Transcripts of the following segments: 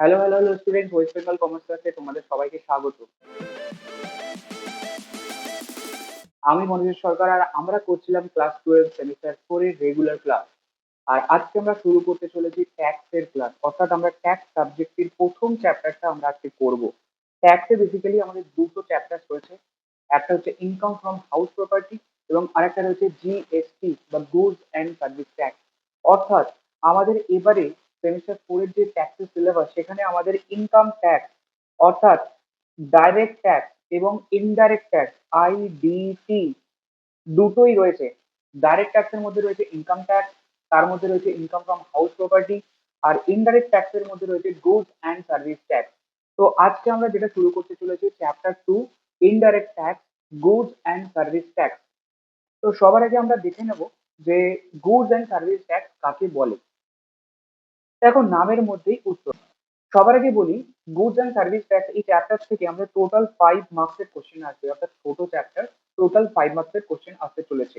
Hello hello hello student West Bengal commerce ক্লাসে তোমাদের সবাইকে স্বাগত। আমি মনোজ সরকার আর আমরা করছিলাম ক্লাস টুয়েলভ সেমিস্টার ফোর এর রেগুলার ক্লাস আর আজকে আমরা শুরু করতে চলেছি ট্যাক্স এর ক্লাস অর্থাৎ আমরা ট্যাক্স সাবজেক্টের প্রথম চ্যাপ্টারটা আমরা আজকে করব। ট্যাক্সে বেসিক্যালি আমাদের দুটো চ্যাপ্টার রয়েছে। একটা হচ্ছে ইনকাম ফ্রম হাউস প্রপার্টি এবং আরেকটা রয়েছে জিএসটি বা গুডস অ্যান্ড সার্ভিস ট্যাক্স অর্থাৎ আমাদের এবারে সেমিস্টার ফোর এর যে ট্যাক্সের সিলেবাস সেখানে আমাদের ইনকাম ট্যাক্স অর্থাৎ ডাইরেক্ট ট্যাক্স এবং ইনডাইরেক্ট ট্যাক্স আইডিটি দুটোই রয়েছে। ডাইরেক্ট ট্যাক্সের মধ্যে রয়েছে ইনকাম ট্যাক্স তার মধ্যে রয়েছে ইনকাম ফ্রম হাউস প্রপার্টি আর ইনডাইরেক্ট ট্যাক্সের মধ্যে রয়েছে গুডস অ্যান্ড সার্ভিস ট্যাক্স তো আজকে আমরা যেটা শুরু করতে চলেছি chapter two indirect tax goods and service tax তো সবার আগে আমরা দেখে নেব যে গুডস অ্যান্ড সার্ভিস ট্যাক্স কাকে বলে। দেখো, নামের মধ্যেই উত্তর। সবার আগে বলি গুডস অ্যান্ড সার্ভিস ট্যাক্স এই চ্যাপ্টার থেকে আমাদের টোটাল ফাইভ মার্কসের কোশ্চেন আসবে, অর্থাৎ ছোট চ্যাপ্টার টোটাল ফাইভ মার্কসের কোশ্চেন আসতে চলেছে।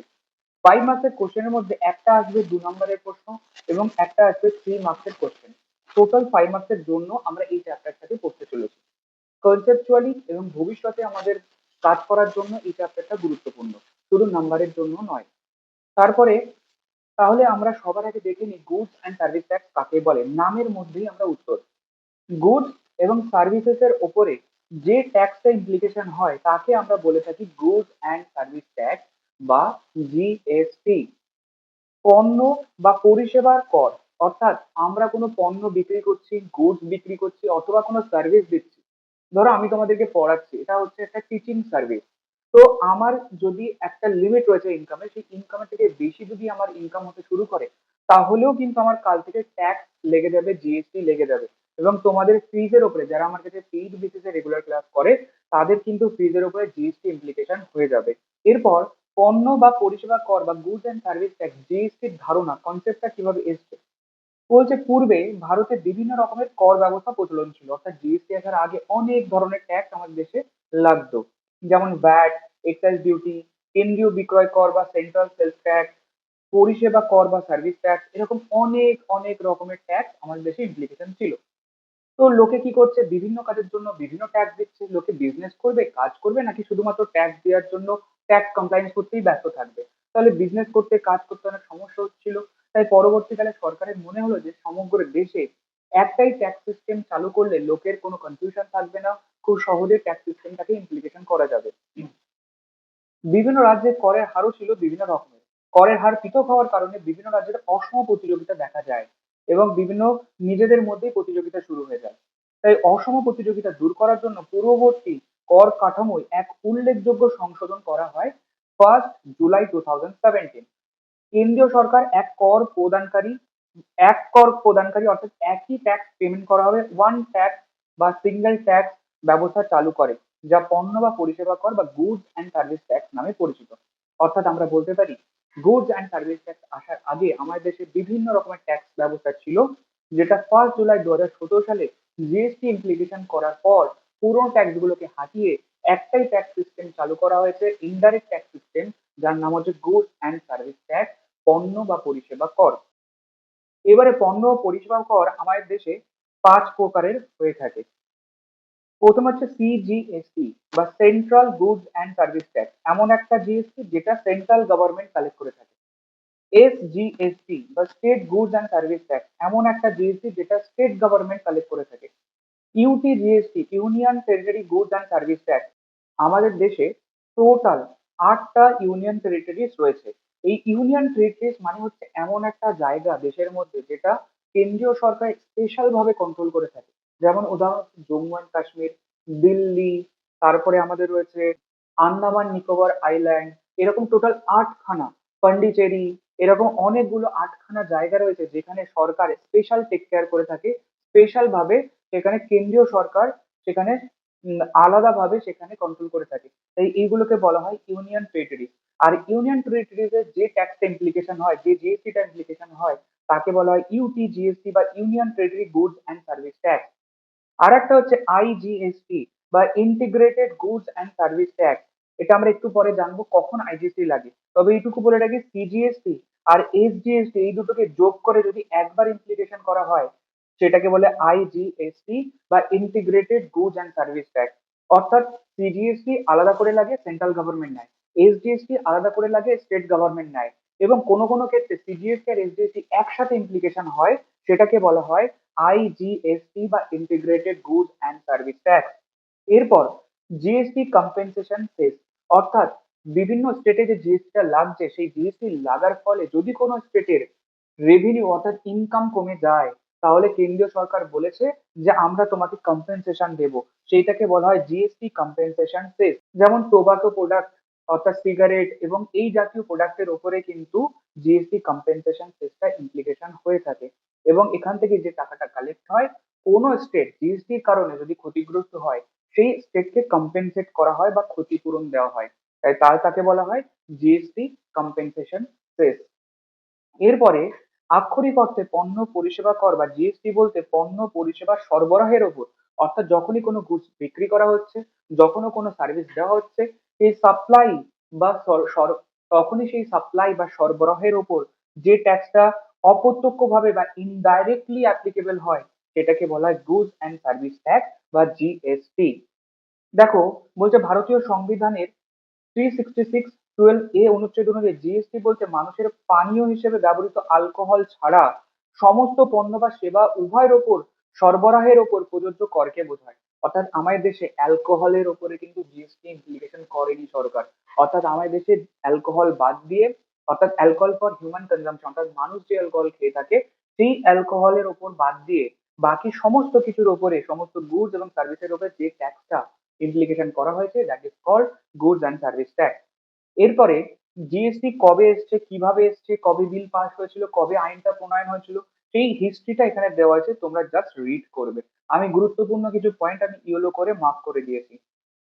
ফাইভ মার্কসের কোশ্চেনের মধ্যে একটা আসবে দু নম্বরের প্রশ্ন এবং একটা আসবে থ্রি মার্কসের কোশ্চেন টোটাল ফাইভ মার্কসের জন্য আমরা এই চ্যাপ্টারটাকে পড়তে চলেছি। কনসেপচুয়ালি এবং ভবিষ্যতে আমাদের কাজ করার জন্য এই চ্যাপ্টারটা গুরুত্বপূর্ণ, শুধু নাম্বারের জন্য নয়। তারপরে তাহলে আমরা সবার আগে দেখে নিই গুডস অ্যান্ড সার্ভিস ট্যাক্স কাকে বলে। নামের মধ্যেই আমরা উত্তর। গুডস এবং সার্ভিসেস এর ওপরে যে ট্যাক্সটা ইমপ্লিকেশন হয়, তাকে আমরা বলে থাকি গুডস অ্যান্ড সার্ভিস ট্যাক্স বা জিএসটি পণ্য বা পরিষেবার কর, অর্থাৎ আমরা কোনো পণ্য বিক্রি করছি গুডস বিক্রি করছি, অথবা কোনো সার্ভিস দিচ্ছি। ধরো আমি তোমাদেরকে পড়াচ্ছি, এটা হচ্ছে একটা টিচিং সার্ভিস তো আমার যদি একটা লিমিট রয়েছে ইনকামে সেই ইনকামের থেকে বেশি যদি আমার ইনকাম হতে শুরু করে, তাহলেও কিন্তু আমার কাল থেকে ট্যাক্স লেগে যাবে জিএসটি লেগে যাবে। এবং তোমাদের ফিজের উপরে, যারা আমার কাছে পেইড বেসিসে রেগুলার ক্লাস করে, তাদের কিন্তু ফিজের উপরে জিএসটি ইমপ্লিকেশন হয়ে যাবে। এরপর পণ্য বা পরিষেবা কর বা গুডস অ্যান্ড সার্ভিস ট্যাক্স জিএসটির ধারণা কনসেপ্টটা কীভাবে এসছে? বলছে, পূর্বে ভারতে বিভিন্ন রকমের কর ব্যবস্থা প্রচলন ছিল। অর্থাৎ জিএসটি আসার আগে অনেক ধরনের ট্যাক্স আমাদের দেশে লাগতো। যেমন ভ্যাট এক্সাইজ ডিউটি কেন্দ্রীয় বিক্রয় কর বা সেন্ট্রাল সেলস ট্যাক্স পরিষেবা কর বা সার্ভিস ট্যাক্স এরকম অনেক অনেক রকমের ট্যাক্স আমাদের দেশে ইমপ্লিকেশন ছিল। তো লোকে কি করছে? বিভিন্ন কাজের জন্য বিভিন্ন ট্যাক্স দিচ্ছে। লোকে বিজনেস করবে, কাজ করবে, নাকি শুধুমাত্র ট্যাক্স দেওয়ার জন্য ট্যাক্স কমপ্লায়েন্স করতেই ব্যস্ত থাকবে? তাহলে বিজনেস করতে, কাজ করতে অনেক সমস্যা হচ্ছিল। তাই পরবর্তীকালে সরকারের মনে হলো যে সমগ্র দেশে একটাই ট্যাক্স সিস্টেম চালু করলে লোকের কোনো কনফিউশন থাকবে না। খুব সহজে ট্যাক্স সিস্টেমটাকে ইমপ্লিকেশন করা যাবে। বিভিন্ন রাজ্যে করের হারও ছিল বিভিন্ন রকমের। করের হার পৃথক হওয়ার কারণে বিভিন্ন রাজ্যের অসম প্রতিযোগিতা দেখা যায় এবং বিভিন্ন নিজেদের মধ্যেই প্রতিযোগিতা শুরু হয়ে যায়। তাই অসম প্রতিযোগিতা দূর করার জন্য পূর্ববর্তী কর কাঠামোয় এক উল্লেখযোগ্য সংশোধন করা হয় first July two thousand seventeen কেন্দ্রীয় সরকার এক কর প্রদানকারী, এক কর প্রদানকারী অর্থাৎ একই ট্যাক্স পেমেন্ট করা হবে। ওয়ান ট্যাক্স বা সিঙ্গেল ট্যাক্স ব্যবস্থা চালু করে, যা পণ্য বা পরিষেবা কর বা গুডস অ্যান্ড সার্ভিস ট্যাক্স নামে পরিচিত। অর্থাৎ আমরা বলতে পারি গুডস অ্যান্ড সার্ভিস ট্যাক্স আসার আগে আমাদের দেশে বিভিন্ন রকমের ট্যাক্স ব্যবস্থা ছিল, যেটা ফার্স্ট জুলাই দু হাজার সতেরো সালে জিএসটি ইমপ্লিকেশন করার পর পুরনো ট্যাক্স গুলোকে হাটিয়ে একটাই ট্যাক্স সিস্টেম চালু করা হয়েছে ইনডাইরেক্ট ট্যাক্স সিস্টেম যার নাম হচ্ছে গুডস অ্যান্ড সার্ভিস ট্যাক্স পণ্য বা পরিষেবা কর। এবারে পণ্য পরিষেবা কর আমাদের দেশে পাঁচ প্রকারের হয়ে থাকে। প্রথম হচ্ছে সিজিএসটি বা central goods and service tax এমন একটা জিএসটি যেটা সেন্ট্রাল গভর্নমেন্ট কালেক্ট করে থাকে। এসজিএসটি বা state goods and service tax এমন একটা জিএসটি যেটা স্টেট গভর্নমেন্ট কালেক্ট করে থাকে। UT GST union territory goods and service tax আমাদের দেশে টোটাল আটটা ইউনিয়ন টেরিটরিজ রয়েছে। এই ইউনিয়ন টেরিটরিজ মানে হচ্ছে এমন একটা জায়গা দেশের মধ্যে যেটা কেন্দ্রীয় সরকার স্পেশাল ভাবে কন্ট্রোল করে থাকে। যেমন উদাহরণ, জম্মু অ্যান্ড কাশ্মীর, দিল্লি, তারপরে আমাদের রয়েছে আন্দামান নিকোবর আইল্যান্ড, এরকম টোটাল আটখানা, পন্ডিচেরি, এরকম অনেকগুলো আটখানা জায়গা রয়েছে যেখানে সরকার স্পেশাল টেক কেয়ার করে থাকে স্পেশাল ভাবে সেখানে কেন্দ্রীয় সরকার সেখানে আলাদা ভাবে সেখানে কন্ট্রোল করে থাকে। তাই এইগুলোকে বলা হয় ইউনিয়ন টেরিটরি আর ইউনিয়ন টেরিটরিজ এর যে ট্যাক্স ইমপ্লিকেশন হয়, যে জিএসটিটা ইমপ্লিকেশন হয়, তাকে বলা হয় ইউটি জিএসটি বা union territory goods and service tax আর একটা হচ্ছে আইজিএসটি বা integrated goods and service tax এটা আমরা একটু পরে জানব কখন আইজিএসটি লাগে। তবে এইটুকু বলে রাখি সিজিএসটি আর এসজিএসটি এই দুটোকে যোগ করে যদি একবার ইমপ্লিকেশন করা হয়, সেটাকে বলে আইজিএসটি বা integrated goods and service tax অর্থাৎ সিজিএসটি আলাদা করে লাগে সেন্ট্রাল গভর্নমেন্ট নেয় এসজিএসটি আলাদা করে লাগে স্টেট গভর্নমেন্ট নেয়। এবং কোনো কোনো ক্ষেত্রে সিজিএসটি আর এসজিএসটি একসাথে ইমপ্লিকেশন হয়, সেটাকে বলা হয় আইজিএসটি বা integrated goods and service tax এরপর জিএসটি কম্পেনসেশন সেস অর্থাৎ বিভিন্ন স্টেটে যে জিএসটিটা লাগছে, সেই জিএসটি লাগার ফলে যদি কোনো স্টেটের রেভিনিউ অর্থাৎ ইনকাম কমে যায়, তাহলে কেন্দ্রীয় সরকার বলেছে যে আমরা তোমাকে কম্পেনসেশন দেব। সেইটাকে বলা হয় জিএসটি কম্পেনসেশন সেস যেমন টোবাকো প্রোডাক্ট অর্থাৎ সিগারেট এবং এই জাতীয় প্রোডাক্টের ওপরে কিন্তু জিএসটি কম্পেনসেশন সেসটা ইমপ্লিকেশন হয়ে থাকে। এবং এখান থেকে যে টাকাটা কালেক্ট হয়, কোনো স্টেট জিএসটির কারণে যদি ক্ষতিগ্রস্ত হয়, সেই স্টেটকে কম্পেনসেট করা হয় বা ক্ষতিপূরণ দেওয়া হয়। তাই তার তাকে বলা হয় জিএসটি কম্পেনসেশন সেস এরপরে আক্ষরিক অর্থে পণ্য পরিষেবা কর বা জিএসটি বলতে পণ্য পরিষেবা সরবরাহের ওপর। অর্থাৎ যখনই কোনো গুডস বিক্রি করা হচ্ছে, যখনও কোনো সার্ভিস দেওয়া হচ্ছে, সেই সাপ্লাই বা তখনই সেই সাপ্লাই বা সরবরাহের ওপর যে ট্যাক্সটা অপ্রত্যক্ষভাবে বা ইনডাইরেক্টলি অ্যাপ্লিকেবল হয়, সেটাকে বলা হয় গুডস অ্যান্ড সার্ভিস ট্যাক্স বা জিএসটি দেখো, বলছে ভারতীয় সংবিধানের three sixty six twelve A অনুচ্ছেদ অনুযায়ী জিএসটি বলতে মানুষের পানীয় হিসেবে ব্যবহৃত অ্যালকোহল ছাড়া সমস্ত পণ্য বা সেবা উভয়ের ওপর, সরবরাহের ওপর প্রযোজ্য করকে বোঝায়। অর্থাৎ আমাদের দেশে অ্যালকোহলের ওপরে কিন্তু জিএসটি ইমপ্লিকেশন করেনি সরকার। অর্থাৎ আমাদের দেশে অ্যালকোহল বাদ দিয়ে অর্থাৎ অ্যালকোহল ফর হিউম্যান কনজাম্পশন অর্থাৎ মানুষ যে অ্যালকোহল খেয়ে থাকে, সেই অ্যালকোহলের ওপর বাদ দিয়ে বাকি সমস্ত কিছুর ওপরে, সমস্ত গুডস এবং সার্ভিসের ওপরে যে ট্যাক্সটা ইমপ্লিকেশন করা হয়েছে that is called goods and service tax এরপরে জিএসটি কবে এসছে, কীভাবে এসছে, কবে বিল পাস হয়েছিল, কবে আইনটা প্রণয়ন হয়েছিল, সেই হিস্ট্রিটা এখানে দেওয়া আছে, তোমরা জাস্ট রিড করবে। আমি গুরুত্বপূর্ণ কিছু পয়েন্ট আমি ইয়েলো করে মার্ক করে দিয়েছি।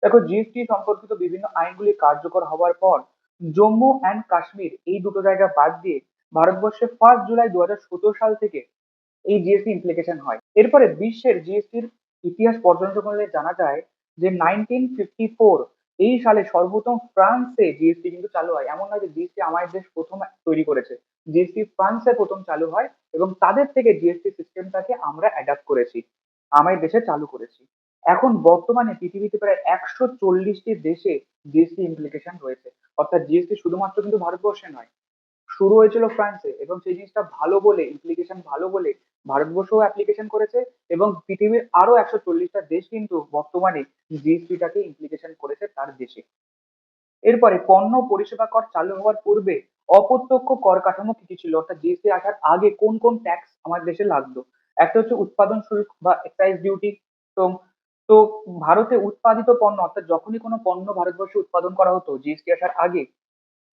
দেখো জিএসটি সম্পর্কিত বিভিন্ন আইনগুলি কার্যকর হওয়ার পর জম্মু অ্যান্ড কাশ্মীর এই দুটো জায়গা বাদ দিয়ে ভারতবর্ষে ফার্স্ট জুলাই দুই হাজার সতেরো সাল থেকে এই জিএসটি ইমপ্লিকেশন হয়। এরপরে বিশ্বের জিএসটির ইতিহাস পর্যবেক্ষণ করলে জানা যায় যে নাইনটিন ফিফটি ফোর এই সালে সর্বপ্রথম ফ্রান্সে জিএসটি কিন্তু চালু হয়। এমন নয় যে জিএসটি আমাদের দেশ প্রথম তৈরি করেছে। জিএসটি ফ্রান্সে প্রথম চালু হয় এবং তাদের থেকে জিএসটি সিস্টেমটাকে আমরা অ্যাডাপ্ট করেছি। আমাদের দেশে চালু করেছি। এখন বর্তমানে পৃথিবীতে প্রায় একশো চল্লিশটি দেশে জিএসটি ইমপ্লিকেশন রয়েছে। অর্থাৎ জিএসটি শুধুমাত্র কিন্তু ভারতবর্ষে নয়, শুরু হয়েছিল ফ্রান্সে এবং সেই জিনিসটা ভালো বলে ইমপ্লিকেশন ভালো বলে ভারতবর্ষও অ্যাপ্লিকেশন করেছে এবং পৃথিবীর আরও একশো চল্লিশটা দেশ কিন্তু বর্তমানে জিএসটিটাকে ইমপ্লিকেশন করেছে তার দেশে। এরপরে পণ্য পরিষেবা কর চালু হওয়ার পূর্বে অপ্রত্যক্ষ কর কাঠামো কি কি ছিল? অর্থাৎ জিএসটি আসার আগে কোন কোন ট্যাক্স আমার দেশে লাগতো? একটা হচ্ছে উৎপাদন শুল্ক বা এক্সাইজ ডিউটি তো তো ভারতে উৎপাদিত পণ্য, অর্থাৎ যখনই কোনো পণ্য ভারতবর্ষে উৎপাদন করা হতো, জিএসটি আসার আগে,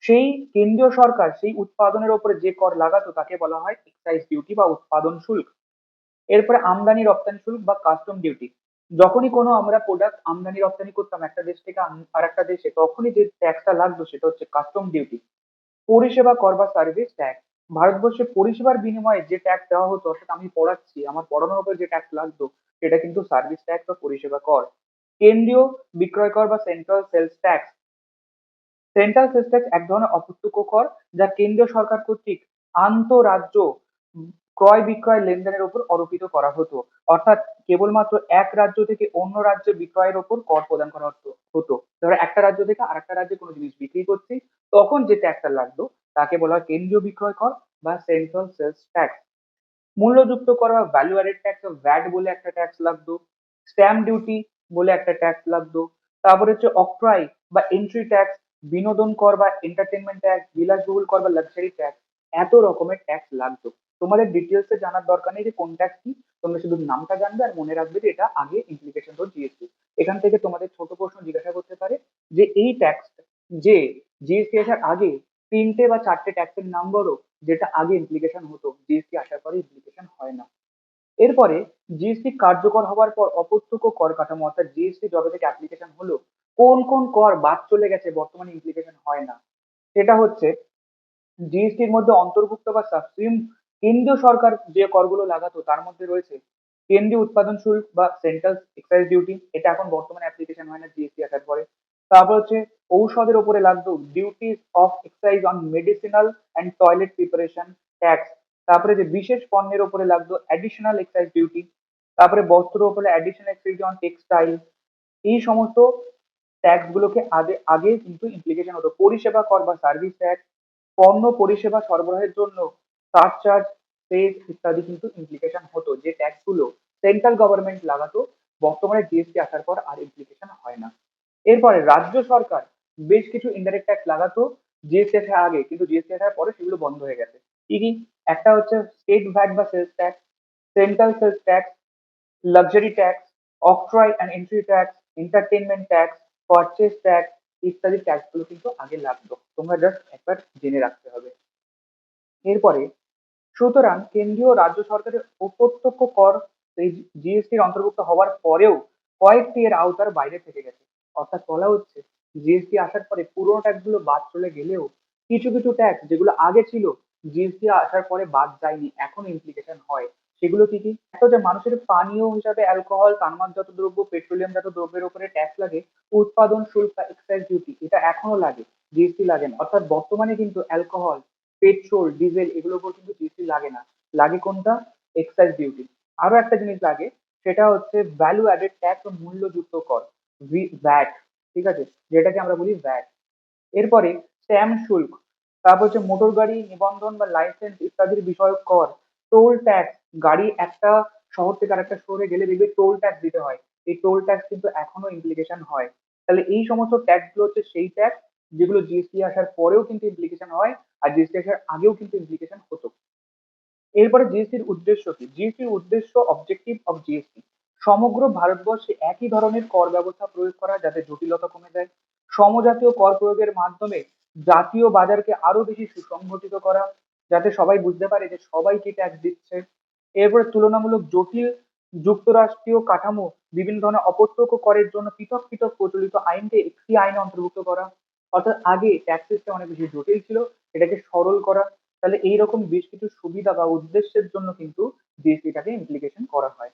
সেই কেন্দ্রীয় সরকার সেই উৎপাদনের ওপরে যে কর লাগাতো, তাকে বলা হয় এক্সাইজ ডিউটি বা উৎপাদন শুল্ক। এরপরে আমদানি রপ্তানি শুল্ক বা কাস্টম ডিউটি যখনই কোনো আমরা প্রোডাক্ট আমদানি রপ্তানি করতাম একটা দেশ থেকে আর একটা দেশে, তখনই যে ট্যাক্সটা লাগতো, সেটা হচ্ছে কাস্টম ডিউটি পরিষেবা কর বা সার্ভিস ট্যাক্স ভারতবর্ষে পরিষেবার বিনিময়ে যে ট্যাক্স দেওয়া হতো, অর্থাৎ আমি পড়াচ্ছি, আমার পড়ানোর উপর যে ট্যাক্স লাগতো সেটা কিন্তু সার্ভিস ট্যাক্স বা পরিষেবা কর। কেন্দ্রীয় বিক্রয় কর বা central sales tax central sales tax এক ধরনের অপ্রত্যক্ষ কর যা কেন্দ্রীয় সরকার কর্তৃক আন্তঃরাজ্য ক্রয় বিক্রয় লেনদেনের উপর আরোপিত করা হতো। অর্থাৎ কেবলমাত্র এক রাজ্য থেকে অন্য রাজ্যে বিক্রয়ের ওপর কর প্রদান করা হতো ধরো একটা রাজ্য থেকে আরেকটা রাজ্যে কোনো জিনিস বিক্রি করছি, তখন যে ট্যাক্সটা লাগতো, তাকে বলা হয় কেন্দ্রীয় বিক্রয় কর বা সেন্ট্রাল সেলস ট্যাক্স মূল্যযুক্ত কর বা ভ্যালু অ্যাডেড ট্যাক্স ভ্যাট বলে একটা ট্যাক্স লাগতো স্ট্যাম্প ডিউটি বলে একটা ট্যাক্স লাগতো, তারপরে হচ্ছে অক্ট্রাই বা এন্ট্রি ট্যাক্স বিনোদন কর বা এন্টারটেনমেন্ট ট্যাক্স বিলাসবহুল কর বা লাক্সারি ট্যাক্স এত রকমের ট্যাক্স লাগতো। তোমাদের ডিটেলসে জানার দরকার নেই যে কোন ট্যাক্স কি, তোমরা শুধু নামটা জানবে আর মনে রাখবে যে এটা আগে ইমপ্লিকেশন হল জিএসটি এখান থেকে তোমাদের ছোট প্রশ্ন জিজ্ঞাসা করতে পারে যে এই ট্যাক্স যে জিএসটি আসার আগে তিনটে বা চারটে ট্যাক্সের নাম বলো যেটা আগে ইমপ্লিকেশন হতো জিএসটি আসার পরে ইমপ্লিকেশন হয় না। এরপরে জিএসটি কার্যকর হওয়ার পর অপ্রত্যক্ষ কর কাঠামো, অর্থাৎ জিএসটি যবে থেকে অ্যাপ্লিকেশন হলো, কোন কোন কর বাদ চলে গেছে, বর্তমানে ইমপ্লিকেশন হয় না। সেটা হচ্ছে জিএসটির মধ্যে অন্তর্ভুক্ত বা সাবস্ট্রিম কেন্দ্রীয় সরকার যে করগুলো লাগাতো, তার মধ্যে রয়েছে কেন্দ্রীয় উৎপাদন শুল্ক বা সেন্ট্রাল এক্সাইজ ডিউটি এটা এখন বর্তমানে অ্যাপ্লিকেশন হয় না জিএসটি আসার পরে। তারপর হচ্ছে ঔষধের উপরে লাগতো duties of excise on medicinal and toilet preparation tax তারপরে যে বিশেষ পণ্যের উপরে লাগতো অ্যাডিশনাল এক্সাইজ ডিউটি তারপরে বস্ত্র উপরে অ্যাডিশনাল এক্সাইজ অন টেক্সটাইল এই সমস্ত ট্যাক্স গুলোকে আগে আগে কিন্তু ইমপ্লিকেশন হতো। পরিষেবা কর বা সার্ভিস ট্যাক্স পণ্য পরিষেবা সরবরাহের জন্য সারচার্জ সেস ইত্যাদি কিন্তু ইমপ্লিকেশন হতো। যে ট্যাক্সগুলো সেন্ট্রাল গভর্নমেন্ট লাগাতো, বর্তমানে জিএসটি আসার পর আর ইমপ্লিকেশন হয় না। এরপরে রাজ্য সরকার বেশ কিছু ইনডাইরেক্ট ট্যাক্স লাগাতো জিএসটি আসার আগে, কিন্তু জিএসটি আসার পরে সেগুলো বন্ধ হয়ে গেছে। কি কি? একটা হচ্ছে স্টেট ভ্যাট বা sales tax central sales tax luxury tax octroi and entry tax entertainment tax purchase tax ইত্যাদি ট্যাক্সগুলো কিন্তু আগে লাগতো। তোমরা জাস্ট একবার জেনে রাখতে হবে। এরপরে, সুতরাং কেন্দ্রীয় রাজ্য সরকারের অপ্রত্যক্ষ কর এই জিএসটির অন্তর্ভুক্ত হওয়ার পরেও কয়েকটি এর আওতার বাইরে থেকে গেছে। অর্থাৎ বলা হচ্ছে জিএসটি আসার পরে পুরোনো ট্যাক্সগুলো বাদ চলে গেলেও কিছু কিছু ট্যাক্স যেগুলো আগে ছিল জিএসটি আসার পরে বাদ যায়নি, এখন ইমপ্লিকেশন হয়। সেগুলো কি কি? একটা হচ্ছে মানুষের পানীয় হিসাবে অ্যালকোহল তামাকজাত দ্রব্য পেট্রোলিয়াম জাত দ্রব্যের উপরে ট্যাক্স লাগে, উৎপাদন শুল্ক বা এক্সাইজ ডিউটি এটা এখনও লাগে জিএসটি লাগে না। অর্থাৎ বর্তমানে কিন্তু অ্যালকোহল পেট্রোল ডিজেল এগুলোর উপর কিন্তু জিএসটি লাগে না। লাগে কোনটা? এক্সাইজ ডিউটি আরও একটা জিনিস লাগে, সেটা হচ্ছে ভ্যালু অ্যাডেড ট্যাক্স ও মূল্যযুক্ত কর ভ্যাট ঠিক আছে? যেটাকে আমরা বলি ভ্যাট এরপরে স্ট্যাম্প শুল্ক, তারপর হচ্ছে মোটর গাড়ি নিবন্ধন বা লাইসেন্স ইত্যাদির বিষয়ক কর টোল ট্যাক্স গাড়ি একটা শহর থেকে আরেকটা শহরে গেলে দেখবে টোল ট্যাক্স দিতে হয়। এই টোল ট্যাক্স কিন্তু এখনও ইমপ্লিকেশন হয়। তাহলে এই সমস্ত ট্যাক্সগুলো হচ্ছে সেই ট্যাক্স যেগুলো জিএসটি আসার পরেও কিন্তু ইমপ্লিকেশন হয় আর জিএসটি আসার আগেও কিন্তু ইমপ্লিকেশন হতো। এরপরে জিএসটির উদ্দেশ্য কি? জিএসটির উদ্দেশ্য অবজেক্টিভ অফ জিএসটি সমগ্র ভারতবর্ষে একই ধরনের কর ব্যবস্থা প্রয়োগ করা যাতে জটিলতা কমে যায়। সমজাতীয় কর প্রয়োগের মাধ্যমে জাতীয় বাজারকে আরও বেশি সুসংগঠিত করা, যাতে সবাই বুঝতে পারে যে সবাই কি ট্যাক্স দিচ্ছে। এরপরে তুলনামূলক জটিল যুক্তরাষ্ট্রীয় কাঠামো বিভিন্ন ধরনের অপ্রত্যক্ষ করের জন্য পৃথক পৃথক প্রচলিত আইনকে একটি আইনে অন্তর্ভুক্ত করা। অর্থাৎ আগে ট্যাক্স অনেক বেশি জটিল ছিল, এটাকে সরল করা। তাহলে এইরকম বেশ কিছু সুবিধা বা উদ্দেশ্যের জন্য কিন্তু জিএসটিটাকে ইমপ্লিকেশন করা হয়।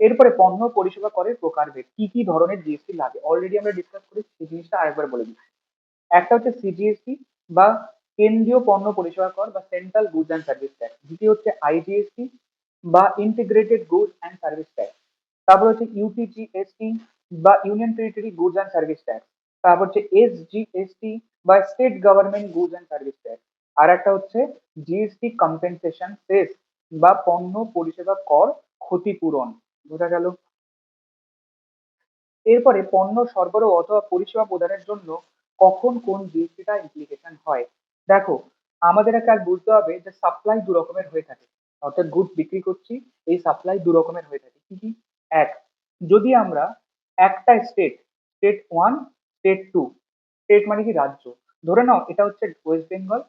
এরপরে পণ্য পরিষেবা করের প্রকারভেদ। কি কি ধরনের জিএসটি লাগে? অলরেডি আমরা ডিসকাস করি সেই জিনিসটা আরেকবার বলে দিচ্ছি একটা হচ্ছে সিজিএসটি বা কেন্দ্রীয় পণ্য পরিষেবা কর বা central goods and service tax দ্বিতীয় হচ্ছে আইজিএসটি বা integrated goods and service tax তারপর হচ্ছে ইউটিজিএসটি বা union territory goods and service tax তারপর হচ্ছে এসজিএসটি বা state government goods and service tax আর একটা হচ্ছে জিএসটি কম্পেনসেশন সেস বা পণ্য পরিষেবা কর ক্ষতিপূরণ। বোঝা গেল। এরপরে পণ্য সরবরাহ অথবা পরিষেবা প্রদানের জন্য কখন কোন জিএসটিটা ইমপ্লিকেশন হয়? দেখো, আমাদের কাজ বুঝতে হবে যে সাপ্লাই দু রকমের হয়ে থাকে। অর্থাৎ গুডস বিক্রি করছি, এই সাপ্লাই দু রকমের হয়ে থাকে। কি কি? এক, যদি আমরা একটা state state one state two state মানে কি রাজ্য? ধরে নাও, এটা হচ্ছে ওয়েস্ট বেঙ্গল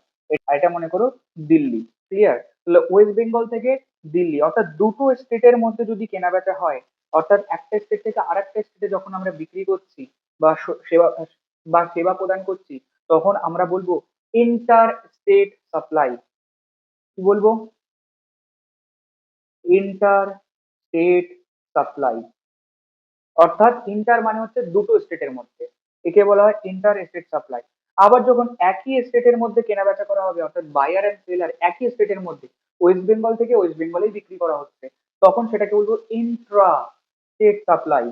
এটা মনে করো দিল্লি। ক্লিয়ার তাহলে ওয়েস্ট বেঙ্গল থেকে দিল্লি, অর্থাৎ দুটো স্টেটের মধ্যে যদি কেনা বেচা হয়, অর্থাৎ একটা স্টেট থেকে আরেকটা স্টেটে যখন আমরা বিক্রি করছি বা সেবা বা সেবা প্রদান করছি, তখন আমরা বলব ইন্টার স্টেট সাপ্লাই কি বলব? ইন্টার স্টেট সাপ্লাই অর্থাৎ ইন্টার মানে হচ্ছে দুটো স্টেটের মধ্যে। একে বলা হয় ইন্টার স্টেট সাপ্লাই আবার যখন একই স্টেটের মধ্যে কেনা বেচা করা হবে, অর্থাৎ বায়ার অ্যান্ড সেলার একই স্টেটের মধ্যে ওয়েস্ট বেঙ্গল থেকে ওয়েস্ট বেঙ্গলেই বিক্রি করা হচ্ছে। তখন সেটাকে বলব ইন্ট্রা স্টেট সাপ্লাই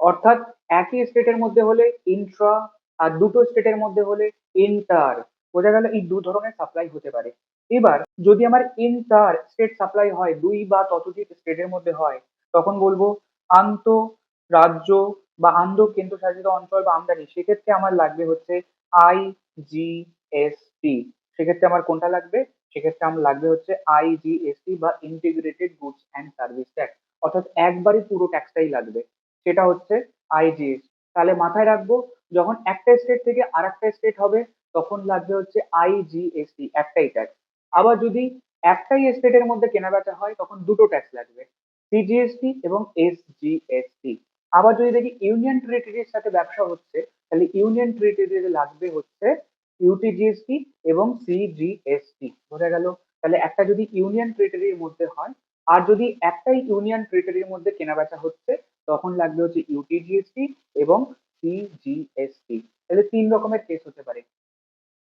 অর্থাৎ একই স্টেটের মধ্যে হলে ইন্ট্রা আর দুটো স্টেটের মধ্যে হলে ইন্টার বোঝা গেল এই দু ধরনের সাপ্লাই হতে পারে। এবার যদি আমার ইন্টার স্টেট সাপ্লাই হয়, দুই বা ততোধিক স্টেটের মধ্যে হয়, তখন বলব আন্ত রাজ্য বা আন্ত কেন্দ্রশাসিত অঞ্চল বা আমদানি, সেক্ষেত্রে আমার লাগবে হচ্ছে আই জি এস টি সেক্ষেত্রে আমার কোনটা লাগবে? সেক্ষেত্রে আমার লাগবে হচ্ছে আইজিএসটি বা integrated goods and service tax অর্থাৎ একবারই পুরো ট্যাক্সটাই লাগবে। সেটা হচ্ছে আইজিএস তাহলে মাথায় রাখব, যখন একটা স্টেট থেকে আর একটা স্টেট হবে, তখন লাগবে হচ্ছে আইজিএসটি একটাই ট্যাক্স আবার যদি একটাই স্টেটের মধ্যে কেনাবেচা হয়, তখন দুটো ট্যাক্স লাগবে সিজিএসটি এবং এসজিএসটি আবার যদি দেখি ইউনিয়ন টেরিটরির সাথে ব্যবসা হচ্ছে, তাহলে ইউনিয়ন টেরিটরিতে লাগবে হচ্ছে ইউটিজিএসটি এবং সিজিএসটি বোঝা গেল? তাহলে একটা যদি ইউনিয়ন টেরিটরির মধ্যে হয়, আর যদি একটাই ইউনিয়ন টেরিটরির মধ্যে কেনাবেচা হচ্ছে, তখন লাগবে হচ্ছে ইউটিজিএসটি এবং সিজিএসটি তাহলে তিন রকমের কেস হতে পারে।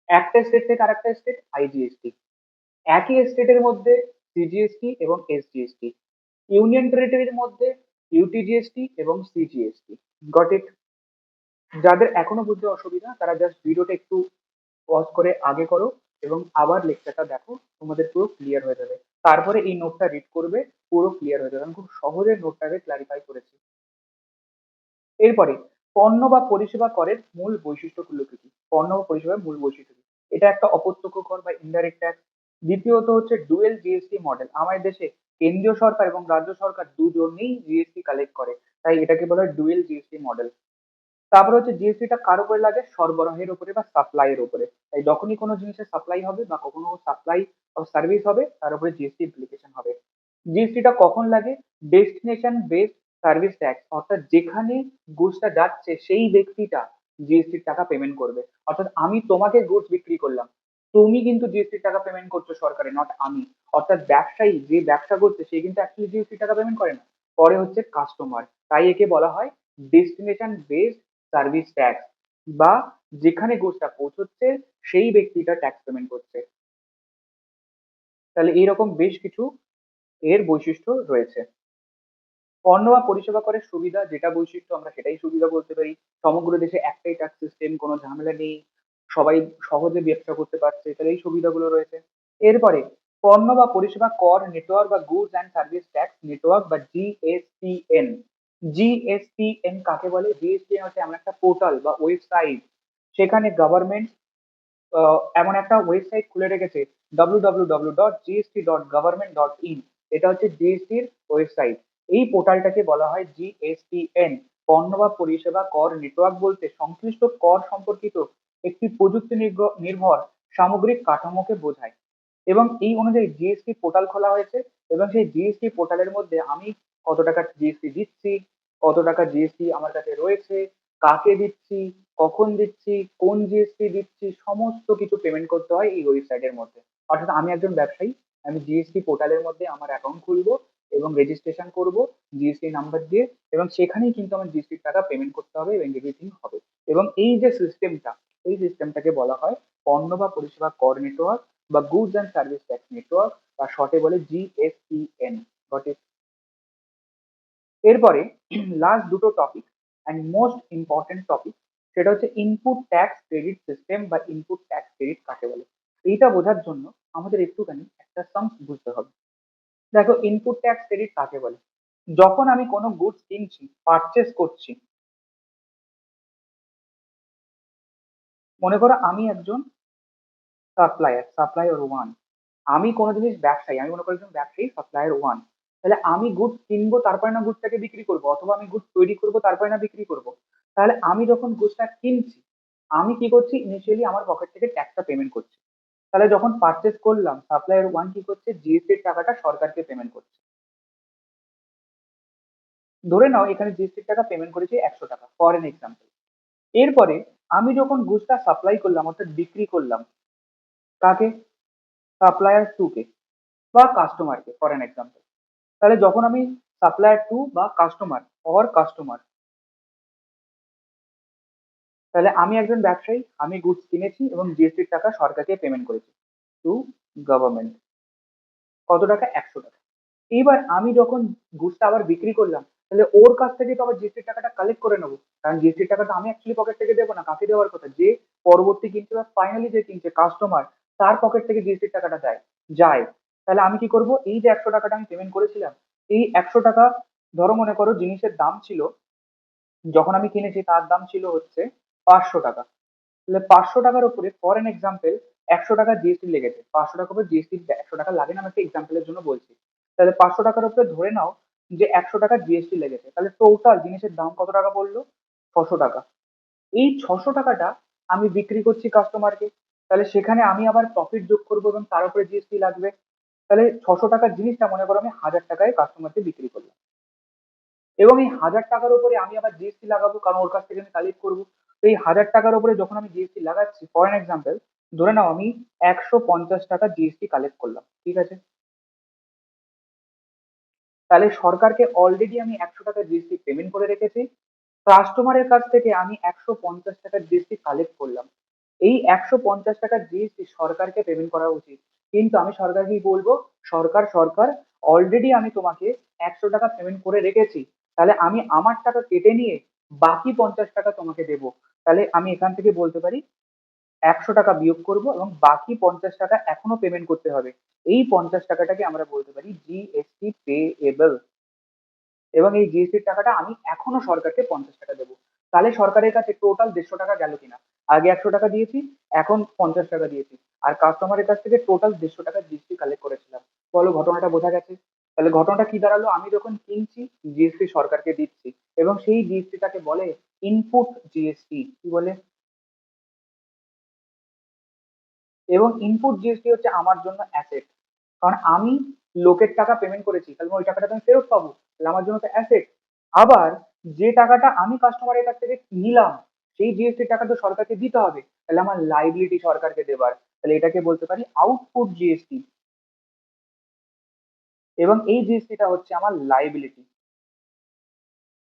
একটা স্টেট থেকে আরেকটা স্টেট আইজিএসটি একই স্টেটের মধ্যে সিজিএসটি এবং এসজিএসটি ইউনিয়ন টেরিটরির মধ্যে ইউটিজিএসটি এবং সিজিএসটি গট ইট যাদের এখনও বুঝতে অসুবিধা, তারা জাস্ট ভিডিওটা একটু পজ করে আগে করো এবং আবার লেকচারটা দেখো, তোমাদের পুরো ক্লিয়ার হয়ে যাবে। তারপরে এই নোটটা রিড করবে, পুরো ক্লিয়ার হয়ে যাবে। আমি খুব সহজে নোটটাকে ক্লারিফাই করেছি। এরপরে, পণ্য বা পরিষেবা করের মূল বৈশিষ্ট্যগুলো কি কি? পণ্য বা পরিষেবার মূল বৈশিষ্ট্য কি? এটা একটা অপ্রত্যক্ষ কর বা ইনডাইরেক্ট ট্যাক্স দ্বিতীয়ত হচ্ছে ডুয়েল জিএসটি মডেল আমাদের দেশে কেন্দ্রীয় সরকার এবং রাজ্য সরকার দুজনেই জিএসটি কালেক্ট করে। তাই এটাকে বলা হয় ডুয়েল জিএসটি মডেল তারপরে হচ্ছে জিএসটিটা কার উপরে লাগে? সরবরাহের উপরে বা সাপ্লাই এর উপরে। তাই যখনই কোনো জিনিসের সাপ্লাই হবে বা কখনো সাপ্লাই সার্ভিস হবে, তার উপরে জিএসটি ইমপ্লিকেশন হবে। জিএসটিটা কখন লাগে? ডেস্টিনেশন বেসড সার্ভিস ট্যাক্স অর্থাৎ যেখানে গুডসটা যাচ্ছে, সেই ব্যক্তিটা জিএসটির টাকা পেমেন্ট করবে। অর্থাৎ আমি তোমাকে গুডস বিক্রি করলাম। তুমি কিন্তু জিএসটির টাকা পেমেন্ট করছ সরকারে নট আমি। অর্থাৎ ব্যবসায়ী যে ব্যবসা করছে, সে কিন্তু অ্যাকচুয়ালি জিএসটি টাকা পেমেন্ট করে না। পরে হচ্ছে কাস্টমার তাই একে বলা হয় ডেস্টিনেশন বেসড সার্ভিস ট্যাক্স বা যেখানে গুডসটা পৌঁছচ্ছে, সেই ব্যক্তিটা ট্যাক্স পেমেন্ট করছে। তাহলে এইরকম বেশ কিছু এর বৈশিষ্ট্য রয়েছে। পণ্য বা পরিষেবা করার সুবিধা, যেটা বৈশিষ্ট্য আমরা সেটাই সুবিধা বলতে পারি। সমগ্র দেশে একটাই ট্যাক্স সিস্টেম কোনো ঝামেলা নেই। সবাই সহজে ব্যবসা করতে পারছে তাহলে এই সুবিধাগুলো রয়েছে। এরপরে, পণ্য বা পরিষেবা কর নেটওয়ার্ক বা goods and service tax network বা জিএসটিএন জিএসটিএন কাকে বলে? জিএসটিএন হচ্ছে এমন একটা পোর্টাল বা ওয়েবসাইট সেখানে গভর্নমেন্ট এমন একটা ওয়েবসাইট খুলে রেখেছে W W W dot GST dot government dot in এটা হচ্ছে জিএসটির ওয়েবসাইট এই পোর্টালটাকে বলা হয় জিএসটিএন পণ্য বা পরিষেবা কর নেটওয়ার্ক বলতে সংশ্লিষ্ট কর সম্পর্কিত একটি প্রযুক্তি নির্ভর সামগ্রিক কাঠামোকে বোঝায়। এবং এই অনুযায়ী জিএসটি পোর্টাল খোলা হয়েছে এবং সেই জিএসটি পোর্টালের মধ্যে আমি কত টাকা জিএসটি দিচ্ছি, কত টাকা জিএসটি আমার কাছে রয়েছে, কাকে দিচ্ছি, কখন দিচ্ছি, কোন জিএসটি দিচ্ছি, সমস্ত কিছু পেমেন্ট করতে হয় এই ওয়েবসাইটের মধ্যে। অর্থাৎ আমি একজন ব্যবসায়ী, আমি জিএসটি পোর্টালের মধ্যে আমার অ্যাকাউন্ট খুলবো এবং রেজিস্ট্রেশন করব জিএসটি নাম্বার দিয়ে এবং সেখানেই কিন্তু আমার জিএসটির টাকা পেমেন্ট করতে হবে এবং এভরিথিং হবে। এবং এই যে সিস্টেমটা এই সিস্টেমটাকে বলা হয় পণ্য বা পরিষেবা কর নেটওয়ার্ক বা goods and service tax network বা শর্টে বলে জিএসটিএন এরপরে লাস্ট দুটো topic and most important topic সেটা হচ্ছে ইনপুট ট্যাক্স ক্রেডিট সিস্টেম বা ইনপুট ট্যাক্স ক্রেডিট কাকে বলে? এইটা বোঝার জন্য আমাদের একটুখানি একটা সামস বুঝতে হবে। দেখো ইনপুট ট্যাক্স ক্রেডিট কাকে বলে? যখন আমি কোনো গুডস কিনছি পারচেস করছি মনে করো আমি একজন সাপ্লায়ার সাপ্লায়ার ওয়ান আমি কোনো জিনিস ব্যবসায়ী, আমি মনে করি একজন ব্যবসায়ী সাপ্লায়ার ওয়ান তাহলে আমি গুডস কিনবো, তারপরে না গুডসটাকে বিক্রি করব, অথবা আমি গুডস তৈরি করব, তারপরে না বিক্রি করব। তাহলে আমি যখন গুডসটা কিনছি, আমি কি করছি? ইনিশিয়ালি আমার পকেট থেকে ট্যাক্সটা পেমেন্ট করছি। তাহলে যখন পারচেস করলাম সাপ্লায়ার ওয়ান কি করছে? জিএসটির টাকাটা সরকারকে পেমেন্ট করছে। ধরে নাও এখানে জিএসটির টাকা পেমেন্ট করেছি একশো টাকা ফর এন এক্সাম্পল এরপরে আমি যখন গুডসটা সাপ্লাই করলাম, অর্থাৎ বিক্রি করলাম, কাকে? সাপ্লায়ার টু কে বা কাস্টমারকে ফর এন এক্সাম্পল তাহলে যখন আমি সাপ্লায়ার টু বা কাস্টমার অর কাস্টমার তাহলে আমি একজন ব্যবসায়ী, আমি গুডস কিনেছি এবং জিএসটির টাকা সরকারকে পেমেন্ট করেছি টু গভর্নমেন্ট কত টাকা? একশো টাকা। এইবার আমি যখন গুডসটা আবার বিক্রি করলাম তাহলে ওর কাছ থেকে তো আবার জিএসটির টাকাটা কালেক্ট করে নেব। কারণ জিএসটির টাকাটা আমি অ্যাকচুয়ালি পকেট থেকে দেবো না, কাকে দেওয়ার কথা? যে পরবর্তী কিনছে বা ফাইনালি যে কিনছে কাস্টমার তার পকেট থেকে জিএসটির টাকাটা যায় যায়। তাহলে আমি কি করব? এই যে একশো টাকাটা আমি পেমেন্ট করেছিলাম, এই একশো টাকা ধরো মনে করো জিনিসের দাম ছিল, যখন আমি কিনেছি তার দাম ছিল হচ্ছে পাঁচশো টাকা। তাহলে পাঁচশো টাকার উপরে ফর এন এক্সাম্পল একশো টাকা জিএসটি লেগেছে। পাঁচশো টাকার উপরে জিএসটি একশো টাকা লাগে না আমি একটা এক্সাম্পলের জন্য বলছি। তাহলে পাঁচশো টাকার উপরে ধরে নাও যে একশো টাকা জিএসটি লেগেছে, তাহলে টোটাল জিনিসের দাম কত টাকা পড়ল? ছশো টাকা। এই ছশো টাকাটা আমি বিক্রি করছি কাস্টমারকে তাহলে সেখানে আমি আবার প্রফিট যোগ করব এবং তার উপরে জিএসটি লাগবে। তাহলে ছশো টাকার জিনিসটা মনে করো আমি হাজার টাকায় কাস্টমারকে বিক্রি করলাম। এবং এই হাজার টাকার উপরে আমি আবার জিএসটি লাগাবো, কারণ ওর কাছ থেকে আমি কালেক্ট করব। এই হাজার টাকার উপরে যখন আমি জিএসটি লাগাচ্ছি ফর এন এক্সাম্পল ধরে নাও আমি একশো পঞ্চাশ টাকা জিএসটি কালেক্ট করলাম, ঠিক আছে? তাহলে সরকারকে অলরেডি আমি একশো টাকা জিএসটি পেমেন্ট করে রেখেছি। কাস্টমারের কাছ থেকে আমি একশো পঞ্চাশ টাকার জিএসটি কালেক্ট করলাম। এই একশো পঞ্চাশ টাকার জিএসটি সরকারকে পেমেন্ট করা উচিত। কিন্তু আমি সরকারকে বলব? সরকার সরকার অলরেডি আমি তোমাকে একশো টাকা পেমেন্ট করে রেখেছি। তাহলে আমি আমার টাকা কেটে নিয়ে বাকি পঞ্চাশ টাকা তোমাকে দেবো। তাহলে আমি এখান থেকে বলতে পারি একশো টাকা বিয়োগ করব এবং বাকি পঞ্চাশ টাকা এখনও পেমেন্ট করতে হবে। এই পঞ্চাশ টাকাটাকে আমরা বলতে পারি জিএসটি পেএবল এবং এই জিএসটির টাকাটা আমি এখনও সরকারকে পঞ্চাশ টাকা দেবো। তাহলে সরকারের কাছে টোটাল দেড়শো টাকা গেল কিনা? আগে একশো টাকা দিয়েছি, এখন পঞ্চাশ টাকা দিয়েছি। আর কাস্টমারের কাছ থেকে টোটাল দেড়শো টাকা জিএসটি কালেক্ট করেছিলাম। বলো, ঘটনাটা বোঝা গেছে? তাহলে ঘটনাটা কি দাঁড়াল? আমি যখন কিনছি জিএসটি সরকারকে দিচ্ছি। এবং সেই জিএসটিটাকে বলে ইনপুট জিএসটি কি বলে? এবং ইনপুট জিএসটি হচ্ছে আমার জন্য অ্যাসেট কারণ আমি লোকের টাকা পেমেন্ট করেছি, তাহলে ওই টাকাটা আমি ফেরত পাবো, তাহলে আমার জন্য তো অ্যাসেট আবার যে টাকাটা আমি কাস্টমারের কাছ থেকে নিলাম, সেই জিএসটি টাকা তো সরকারকে দিতে হবে। তাহলে আমার লাইবিলিটি সরকারকে দেবার। তাহলে এটাকে বলতে পারি আউটপুট জিএসটি এবং এই জিএসটিটা হচ্ছে আমার লাইবিলিটি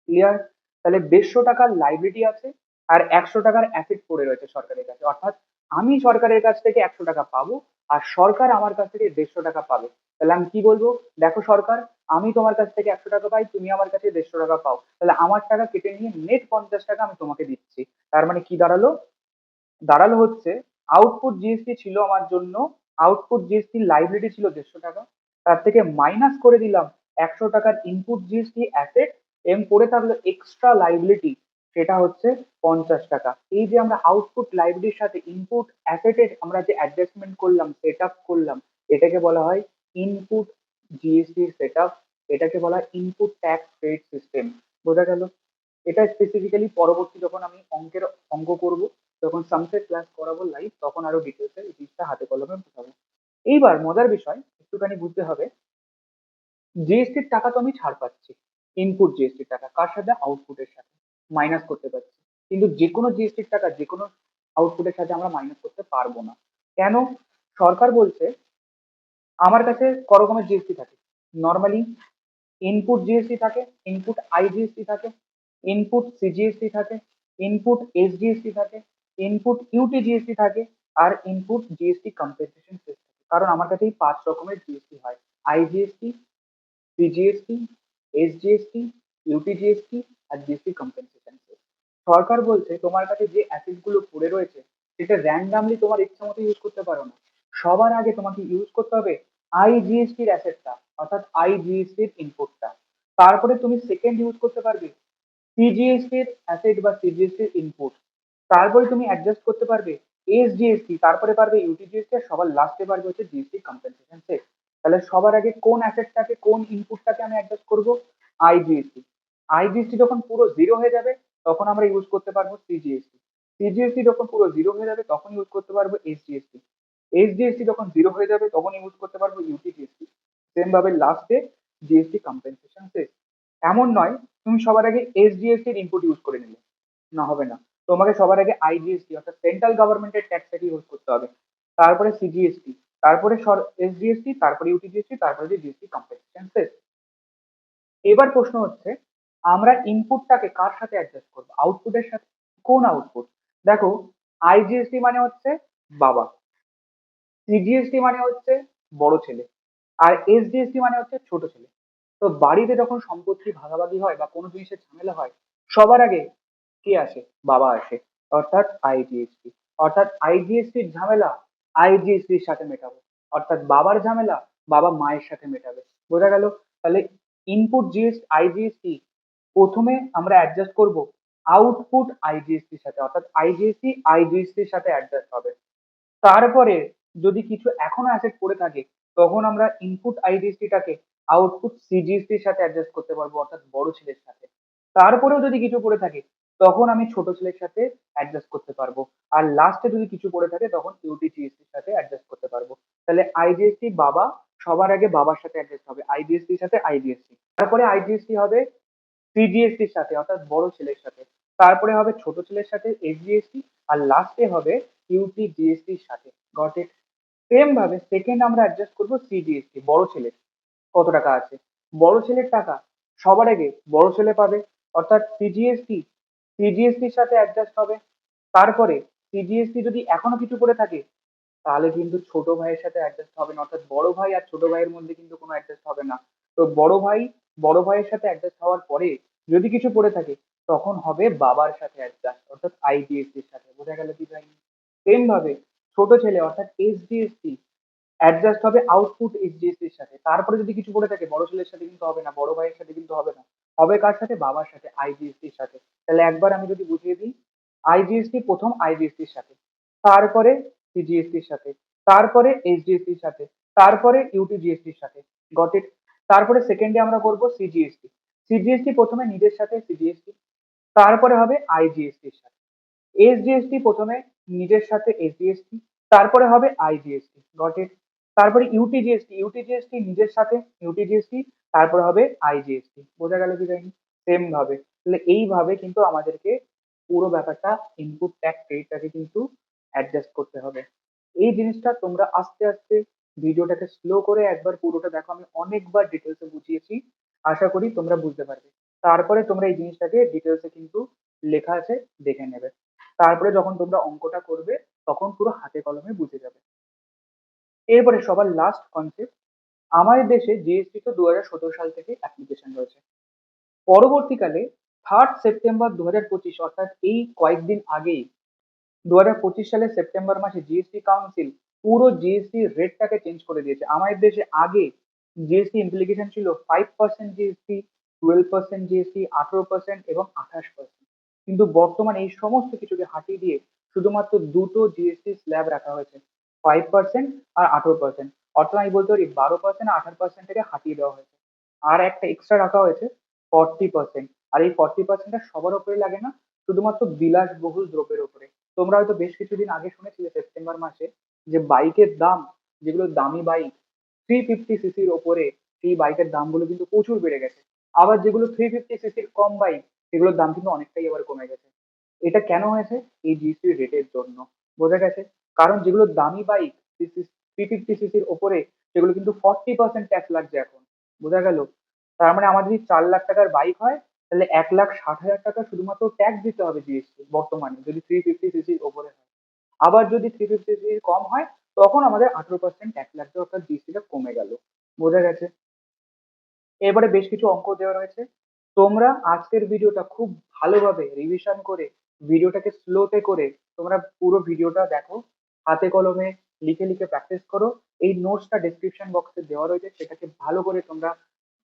ক্লিয়ার তাহলে দেড়শো টাকার লাইবিলিটি আছে আর একশো টাকার অ্যাসেট পড়ে রয়েছে সরকারের কাছে। অর্থাৎ আমি সরকারের কাছ থেকে একশো টাকা পাবো আর সরকার আমার কাছ থেকে দেড়শো টাকা পাবে। তাহলে আমি কি বলব? দেখো সরকার, আমি তোমার কাছ থেকে একশো টাকা পাই, তুমি আমার কাছে দেড়শো টাকা পাও। তাহলে আমার টাকা কেটে নিয়ে নেট পঞ্চাশ টাকা আমি তোমাকে দিচ্ছি। তার মানে কি দাঁড়াল? দাঁড়াল হচ্ছে আউটপুট জিএসটি ছিল আমার জন্য আউটপুট জিএসটি লাইবিলিটি ছিল দেড়শো টাকা। তার থেকে মাইনাস করে দিলাম একশো টাকার ইনপুট জিএসটি অ্যাসেট এম পড়ে থাকল এক্সট্রা লাইবিলিটি সেটা হচ্ছে পঞ্চাশ টাকা। এই যে আমরা আউটপুট লাইব্রেরির সাথে ইনপুট অ্যাসেটের আমরা যে অ্যাডজাস্টমেন্ট করলাম সেট আপ করলাম, এটাকে বলা হয় ইনপুট জিএসটি সেট আপ এটাকে বলা হয় ইনপুট ট্যাক্স ক্রেডিট সিস্টেম বোঝা গেল? এটা স্পেসিফিক্যালি পরবর্তী যখন আমি অঙ্কের অঙ্ক করব, যখন সামসেট ক্লাস করাবো লাইভ তখন আরও ডিটেলসে এই জিনিসটা হাতে কলমে বোঝাবো এইবার মজার বিষয়, একটুখানি বুঝতে হবে জিএসটির টাকা তো আমি ছাড় পাচ্ছি ইনপুট জিএসটির টাকা, কার সাথে? আউটপুটের সাথে। মাইনাস করতে পারছি। কিন্তু যে কোনো জিএসটির টাকা যে কোনো আউটপুটের সাথে আমরা মাইনাস করতে পারব না। কেন? সরকার বলছে, আমার কাছে ক রকমের জিএসটি থাকে। নর্মালি ইনপুট জিএসটি থাকে ইনপুট আইজিএসটি থাকে ইনপুট সিজিএসটি থাকে ইনপুট এসজিএসটি থাকে ইনপুট ইউটি জিএসটি থাকে, আর ইনপুট জিএসটি কম্পেনসেশন কারণ আমার কাছে এই পাঁচ রকমের জিএসটি হয়। আইজিএসটি সিজিএসটি এসজিএসটি ইউটিজিএসটি আর জিএসটি কম্পেনসেশন সরকার বলছে তোমার কাছে যে অ্যাসেটগুলো পড়ে রয়েছে, সেটা র্যান্ডামলি তোমার ইচ্ছা মতো ইউজ করতে পারো না। সবার আগে তোমাকে ইউজ করতে হবে আইজিএসটির অ্যাসেটটা অর্থাৎ আইজিএসটির ইনপুটটা তারপরে তুমি সেকেন্ড ইউজ করতে পারবে সিজিএসটির অ্যাসেট বা সিজিএসটির ইনপুট তারপরে তুমি অ্যাডজাস্ট করতে পারবে এসজিএসটি তারপরে পারবে ইউটিজিএসটি সবার লাস্টে পারবে হচ্ছে জিএসটি কম্পেনসেশন সেট তাহলে সবার আগে কোন অ্যাসেটটাকে কোন ইনপুটটাকে আমি অ্যাডজাস্ট করব? আইজিএসটি আইজিএসটি যখন পুরো জিরো হয়ে যাবে তখন আমরা ইউজ করতে পারব সিজিএসটি সিজিএসটি যখন পুরো জিরো হয়ে যাবে তখন ইউজ করতে পারব এসজিএসটি এসজিএসটি যখন জিরো হয়ে যাবে তখন ইউজ করতে পারব ইউটিজিএসটি সেম ভাবে লাস্টে জিএসটি কম্পেনসেশন সেট এমন নয় তুমি সবার আগে এসজিএসটির ইনপুট ইউজ করে নিলে না হবে না তোমাকে সবার আগে আইজিএসটি অর্থাৎ সেন্ট্রাল গভর্নমেন্টের ট্যাক্সটাকে ইউজ করতে হবে তারপরে সিজিএসটি তারপরে সর এসজিএসটি তারপরে ইউটিজিএসটি তারপরে যে জিএসটি কম্পেনসেশন সেট এবার প্রশ্ন হচ্ছে আমরা ইনপুটটাকে কার সাথে অ্যাডজাস্ট করব? আউটপুটের সাথে? কোন আউটপুট দেখো আইজিএসটি মানে হচ্ছে বাবা। সিজিএসটি মানে হচ্ছে বড় ছেলে। আর এসডিএসটি মানে হচ্ছে ছোট ছেলে। তো বাড়িতে যখন সম্পত্তি ভাগাভাগি হয় বা কোনো জিনিসের ঝামেলা হয়, সবার আগে কে আসে? বাবা আসে। অর্থাৎ আইজিএসটি অর্থাৎ আইজিএসটির ঝামেলা আইজিএসটির সাথে মেটাবো। অর্থাৎ বাবার ঝামেলা বাবা মায়ের সাথে মেটাবে। বোঝা গেল? তাহলে ইনপুট জিএস আইজিএসটি প্রথমে আমরা অ্যাডজাস্ট করব আউটপুট আইজিএসটির সাথে অর্থাৎ আইজিএসটি আইজিএসটির সাথে অ্যাডজাস্ট হবে তারপরে যদি কিছু এখনও অ্যাসেট পড়ে থাকে তখন আমরা ইনপুট আইজিএসটিটাকে আউটপুট সিজিএসটির সাথে অ্যাডজাস্ট করতে পারব অর্থাৎ বড় ছেলের সাথে তারপরেও যদি কিছু পড়ে থাকে তখন আমি ছোট ছেলের সাথে অ্যাডজাস্ট করতে পারব আর লাস্টে যদি কিছু পড়ে থাকে তখন ইউটি জিএসটির সাথে অ্যাডজাস্ট করতে পারব তাহলে আইজিএসটি বাবা সবার আগে বাবার সাথে অ্যাডজাস্ট হবে আইজিএসটির সাথে আইজিএসটি তারপরে আইজিএসটি হবে সিজিএসটির সাথে, অর্থাৎ বড় ছেলের সাথে। তারপরে হবে ছোট ছেলের সাথে এসজিএসটি আর লাস্টে হবে ইউটি জিএসটির সাথে। গট ইট সেম ভাবে সেকেন্ড আমরা অ্যাডজাস্ট করব সিজিএসটি বড় ছেলের। কত টাকা আছে? বড় ছেলের টাকা সবার আগে বড় ছেলে পাবে, অর্থাৎ সিজিএসটি সিজিএসটির সাথে অ্যাডজাস্ট হবে। তারপরে সিজিএসটি যদি এখনও কিছু করে থাকে, তাহলে কিন্তু ছোট ভাইয়ের সাথে অ্যাডজাস্ট হবে না, অর্থাৎ বড় ভাই আর ছোট ভাইয়ের মধ্যে কিন্তু কোনো অ্যাডজাস্ট হবে না। তো বড় ভাই বড় ভাইয়ের সাথে অ্যাডজাস্ট হওয়ার পরে যদি কিছু পড়ে থাকে, তখন হবে বাবার সাথে অ্যাডজাস্ট অর্থাৎ আইডিএসটির সাথে। বোঝা গেল কি ভাই? সেম ভাবে ছোট ছেলে, অর্থাৎ এসডিএসটি অ্যাডজাস্ট হবে আউটপুট এইচডিএসসির সাথে। তারপরে যদি কিছু পড়ে থাকে, বড় ছেলের সাথে কিন্তু হবে না, বড় ভাইয়ের সাথে কিন্তু হবে না। হবে কার সাথে? বাবার সাথে আইজিএসটির সাথে। তাহলে একবার আমি যদি বুঝিয়ে দিই আইজিএসটি প্রথম আইজিএসটির সাথে, তারপরে সিজিএসটির সাথে, তারপরে এইচডিএসটির সাথে, তারপরে ইউটিজিএসটির সাথে। গট ইট তারপরে সেকেন্ডে আমরা করব সিজিএসটি সিজিএসটি প্রথমে নিজের সাথে সিজিএসটি তারপরে হবে আইজিএসটির সাথে এসজিএসটি প্রথমে নিজের সাথে এসডিএসটি তারপরে হবে আইজিএসটি গট ইট তারপরে ইউটিজিএসটি ইউটিজিএসটি নিজের সাথে ইউটিজিএসটি তারপরে হবে আইজিএসটি বোঝা গেল কি জানি সেম ভাবে তাহলে এইভাবে কিন্তু আমাদেরকে পুরো ব্যাপারটা ইনপুট ট্যাগ ক্রেডিটটাকে কিন্তু অ্যাডজাস্ট করতে হবে এই জিনিসটা তোমরা আস্তে আস্তে ভিডিওটাকে স্লো করে একবার পুরোটা দেখো, আমি অনেকবার ডিটেলসে বুঝিয়েছি আশা করি তোমরা বুঝতে পারবে। তারপরে তোমরা এই জিনিসটাকে ডিটেলসে কিন্তু লেখা আছে, দেখে নেবে। তারপরে যখন তোমরা অঙ্কটা করবে, তখন পুরো হাতে কলমে বুঝে যাবে। এরপরে সবার লাস্ট কনসেপ্ট আমাদের দেশে জিএসটি তো দু হাজার সতেরো সাল থেকে অ্যাপ্লিকেশন রয়েছে। পরবর্তীকালে থার্ড সেপ্টেম্বর দু অর্থাৎ এই কয়েকদিন আগেই দু সালের সেপ্টেম্বর মাসে জিএসটি কাউন্সিল পুরো জিএসটি রেটটাকে চেঞ্জ করে দিয়েছে। আমাদের দেশে আগে জিএসটি ইমপ্লিকেশন ছিল five percent GST twelve percent GST আঠেরো পার্সেন্ট এবং আঠাশ পার্সেন্ট কিন্তু বর্তমানে এই সমস্ত কিছুকে হাটিয়ে দিয়ে শুধুমাত্র দুটো জিএসটি স্ল্যাব রাখা হয়েছে ফাইভ পার্সেন্ট আর আঠেরো পার্সেন্ট অর্থাৎ আমি বলতে পারি বারো পার্সেন্ট আঠারো পার্সেন্ট থেকে হাতিয়ে দেওয়া হয়েছে। আর একটা এক্সট্রা রাখা হয়েছে ফর্টি পার্সেন্ট আর এই ফর্টি পার্সেন্টটা সবার উপরে লাগে না, শুধুমাত্র বিলাসবহুল দ্রব্যের উপরে তোমরা হয়তো বেশ কিছুদিন আগে শুনেছিলে, সেপ্টেম্বর মাসে যে বাইকের দাম, যেগুলো দামি বাইক থ্রি ফিফটি সিসির ওপরে সেই বাইকের দামগুলো কিন্তু প্রচুর বেড়ে গেছে। আবার যেগুলো থ্রি ফিফটি সিসির কম বাইক, সেগুলোর দাম কিন্তু অনেকটাই এবার কমে গেছে। এটা কেন হয়েছে? এই জিএসটি রেটের জন্য। বোঝা গেছে? কারণ যেগুলো দামি বাইক থ্রি ফিফটি সিসির ওপরে, সেগুলো কিন্তু ফর্টি পার্সেন্ট ট্যাক্স লাগছে এখন। বোঝা গেল? তার মানে আমার যদি চার লাখ টাকার বাইক হয়, তাহলে এক লাখ ষাট হাজার টাকা শুধুমাত্র ট্যাক্স দিতে হবে জিএসটি বর্তমানে, যদি থ্রি ফিফটি সিসির ওপরে হয়। আবার যদি থ্রি ফিফটি কম হয়, তখন আমাদের আঠেরো পার্সেন্ট ট্যাক্স লাগবে অর্থাৎ জিএসটিটা কমে গেল। বোঝা গেছে? এবারে বেশ কিছু অঙ্ক দেওয়া রয়েছে। তোমরা আজকের ভিডিওটা খুব ভালোভাবে রিভিশন করে ভিডিওটাকে স্লোতে করে তোমরা পুরো ভিডিওটা দেখো। হাতে কলমে লিখে লিখে প্র্যাকটিস করো। এই নোটসটা ডেসক্রিপশন বক্সে দেওয়া রয়েছে, সেটাকে ভালো করে তোমরা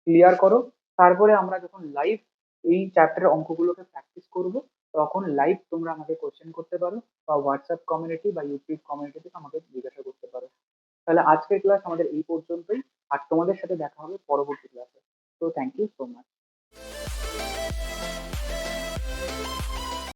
ক্লিয়ার করো। তারপরে আমরা যখন লাইভ এই চ্যাপ্টারের অঙ্কগুলোকে প্র্যাকটিস করব তখন লাইভ তোমরা আমাকে কোশ্চেন করতে পারো বা হোয়াটসঅ্যাপ কমিউনিটি বা ইউটিউব কমিউনিটিতে আমাকে জিজ্ঞাসা করতে পারো। তাহলে আজকের ক্লাস আমাদের এই পর্যন্তই। আর তোমাদের সাথে দেখা হবে পরবর্তী ক্লাসে তো থ্যাংক ইউ সো মাচ